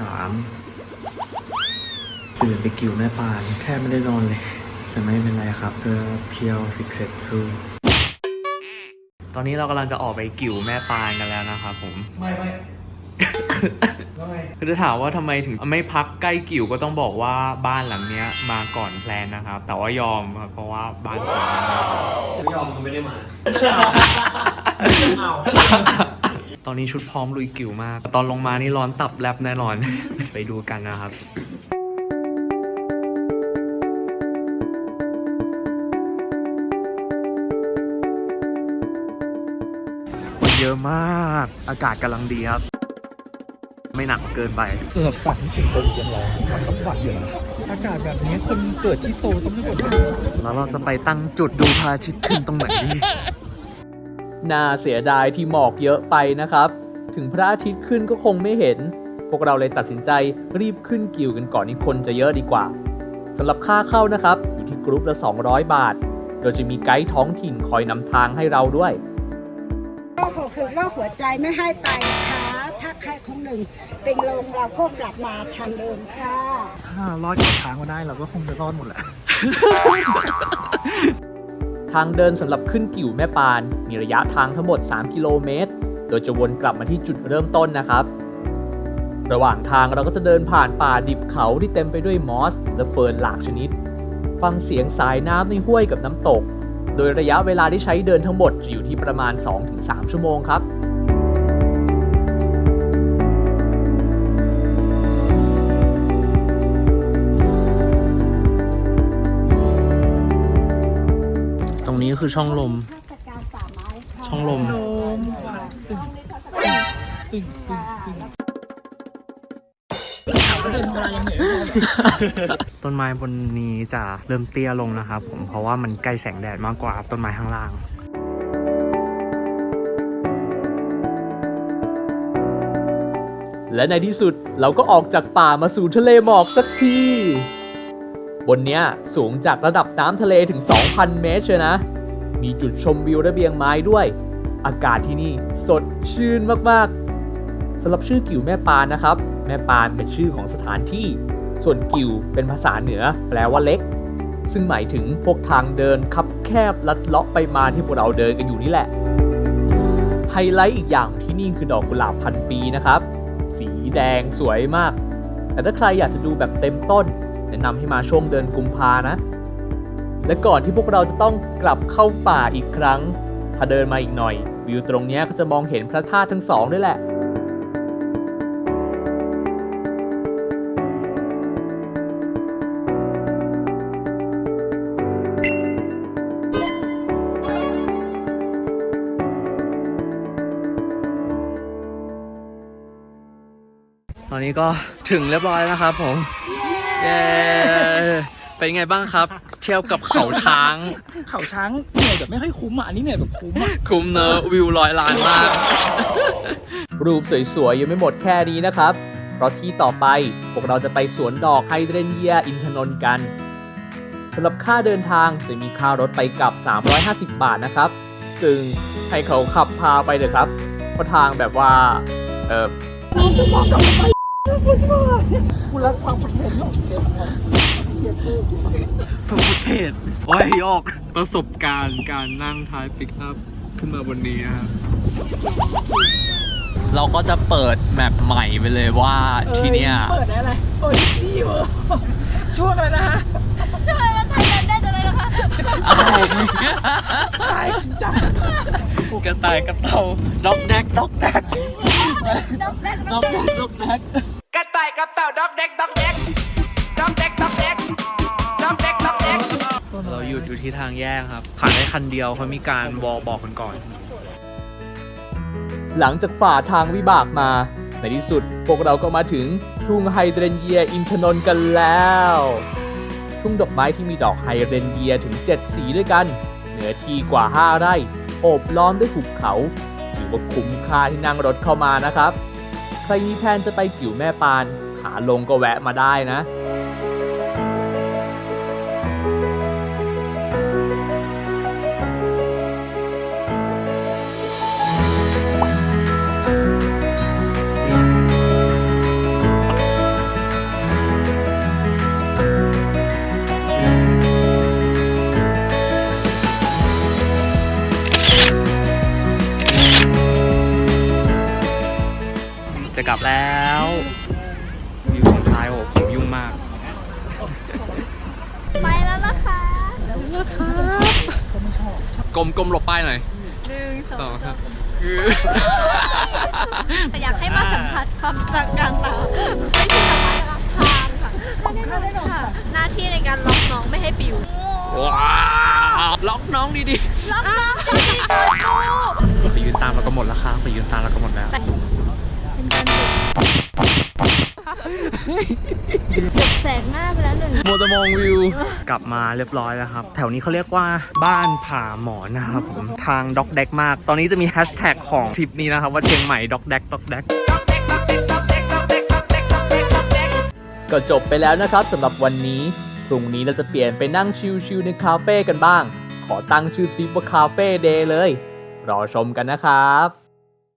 สามตื่นไปกิ่วแม่ปานแทบไม่ได้นอนเลย แต่ไม่เป็นไรครับเพื่อเที่ยวสิเสร็จสู้ตอนนี้เรากำลังจะออกไปกิ่วแม่ปานกันแล้วนะครับผม ไม่ไม่ว่าไงคือจะถามว่าทำไมถึงไม่พักใกล้กิ่วก็ต้องบอกว่าบ้านหลังเนี้ยมาก่อนแพลนนะครับ แต่ว่ายอมครับเพราะว่าบ้านสวยมากไม่ยอมก็ไม่ได้มาเอา ตอนนี้ชุดพร้อมลุยกิ่วมาก ตอนลงมานี่ร้อนตับแลบแน่นอน ไปดูกันนะครับคนเยอะมาก อากาศกำลังดีครับ ไม่หนักเกินไปสำหรับสัตว์ที่ถึงตัวอย่างเรามันต้องบัดอยู่แล้วอากาศแบบนี้คนเกิดที่โซลต้องไม่กดดันแล้วเราจะไปตั้งจุดดูพระอาทิตย์ขึ้นตรงไหนดี น่าเสียดายที่หมอกเยอะไปนะครับ ถึงพระอาทิตย์ขึ้นก็คงไม่เห็น พวกเราเลยตัดสินใจรีบขึ้นกิวกันก่อนที่คนจะเยอะดีกว่าสำหรับค่าเข้านะครับ อยู่ที่กรุ๊ปละ 200 บาท โดยจะมีไกด์ท้องถิ่นคอยนำทางให้เราด้วยโรคคือโรคหัวใจไม่ให้ไปนะคะถ้าใครคนหนึ่งเป็นลมเราก็กลับมาทางเดิมค่ะถ้ารอดกับช้างมาได้เราก็คงจะรอดหมดแหละ ทางเดินสำหรับขึ้นกิ่วแม่ปาน มีระยะทางทั้งหมด 3 กิโลเมตร โดยจะวนกลับมาที่จุดเริ่มต้นนะครับ ระหว่างทางเราก็จะเดินผ่านป่าดิบเขาที่เต็มไปด้วยมอส และเฟิร์นหลากชนิด ฟังเสียงสายน้ำในห้วยกับน้ำตก โดยระยะเวลาที่ใช้เดินทั้งหมดจะอยู่ที่ประมาณ 2-3 ชั่วโมงครับ คือช่องลมราชการป่าไม้ค่ะช่องลมลมตึงตึงตึงตึงถามว่าเดินธรรมดายังเหนื่อยไม่พอต้นไม้บนนี้จะเริ่มเตี้ยลงนะครับผมเพราะว่ามันใกล้แสงแดดมากกว่าต้นไม้ข้างล่างและในที่สุดเราก็ออกจากป่ามาสู่ทะเลหมอกสักที บนเนี้ยสูงจากระดับน้ำทะเลถึง 2,000 เมตรเลยนะ มีจุดชมวิวระเบียงไม้ด้วย อากาศที่นี่สดชื่นมากๆสำหรับชื่อกิ่วแม่ปานนะครับ แม่ปานเป็นชื่อของสถานที่ ส่วนกิ่วเป็นภาษาเหนือ แปลว่าเล็ก ซึ่งหมายถึงพวกทางเดินคับแคบลัดเลาะไปมาที่พวกเราเดินกันอยู่นี่แหละไฮไลท์อีกอย่างที่นี่คือดอกกุหลาบพันปีนะครับ สีแดงสวยมาก แต่ถ้าใครอยากจะดูแบบเต็มต้น แนะนำให้มาช่วงเดือนกุมภานะ และก่อนที่พวกเราจะต้องกลับเข้าป่าอีกครั้ง ถ้าเดินมาอีกหน่อย วิวตรงนี้ก็จะมองเห็นพระธาตุทั้งสองด้วยแหละตอนนี้ก็ถึงเรียบร้อยนะครับผม เย้ เป็นไงบ้างครับ เที่ยวกับเขาช้าง เขาช้างเหนื่อยแบบไม่ค่อยคุ้มอะอันนี้เหนื่อยแบบคุ้มอะคุ้มเนอะวิวร้อยล้านมาก รูปสวยๆยังไม่หมดแค่นี้นะครับ เพราะที่ต่อไปพวกเราจะไปสวนดอกไฮเดรนเยียอินทนนท์กันสำหรับค่าเดินทางจะมีค่ารถไปกลับ 350 บาทนะครับ ซึ่งให้เขาขับพาไปเลยครับเพราะทางแบบว่า เออกูรักความเป็นเห็นหรอกเดี๋ยวนะ พระพุทธเทศว้ายยอกประสบการณ์การนั่งท้ายปิกอัพขึ้นมาบนนี้ครับเราก็จะเปิดแมปใหม่ไปเลยว่าที่เนี่ยเปิดได้อะไรโอ้ยดีเวอร์ช่วงอะไรนะฮะช่วยมาไทยแลนด์ได้เลยนะคะตายชินจังกระต่ายกระเต่าด็อกแดกด็อกแดกดอกแรกด็อกแดกด็อกแดกกระต่ายกับเต่าด็อกเด็กด็อกเด็ก ดอยู่ที่ทางแยกครับผ่านได้คันเดียวเขามีการวอลบอกกันก่อน หลังจากฝ่าทางวิบากมา ในที่สุดพวกเราก็มาถึงทุ่งไฮเดรนเยียอินทนนท์กันแล้ว ทุ่งดอกไม้ที่มีดอกไฮเดรนเยียถึง 7 สีด้วยกัน เหนือที่กว่า 5 ไร่โอบล้อมด้วยหุบเขาถือว่าคุ้มค่าที่นั่งรถเข้ามานะครับ ใครมีแผนจะไปกิ่วแม่ปาน ขาลงก็แวะมาได้นะ ลับแล้ววิวสุดท้ายโอ้โหผมยุ่งมาก ไปแล้วนะคะกลมกลมหลบป้ายหน่อยหนึ่งสสอองงครับแต่อยากให้มาสัมผัสความจากการตาไม่ใช่ธรรมะนะคะทางค่ะไม่ได้เลยค่ะ หน้าที่ในการล็อกน้องไม่ให้ปิวว้าวล็อกน้องดีล็อกน้องให้ปิวๆไปยืนตามเราก็หมดแล้วครับไปยืนตามเราก็หมดแล้วเป็น การบุกบุกแสงหน้าไปแล้วหนึ่งโมตมองวิว กลับมาเรียบร้อยแล้วครับ แถวนี้เขาเรียกว่าบ้านผาหมอนนะครับผม ทางด็อกแดกมาก ตอนนี้จะมีแฮชแท็กของทริปนี้นะครับว่าเชียงใหม่ด็อกแดกด็อกแดกก็จบไปแล้วนะครับสำหรับวันนี้ พรุ่งนี้เราจะเปลี่ยนไปนั่งชิลๆในคาเฟ่กันบ้าง ขอตั้งชื่อทริปว่าคาเฟ่เดย์เลย รอชมกันนะครับ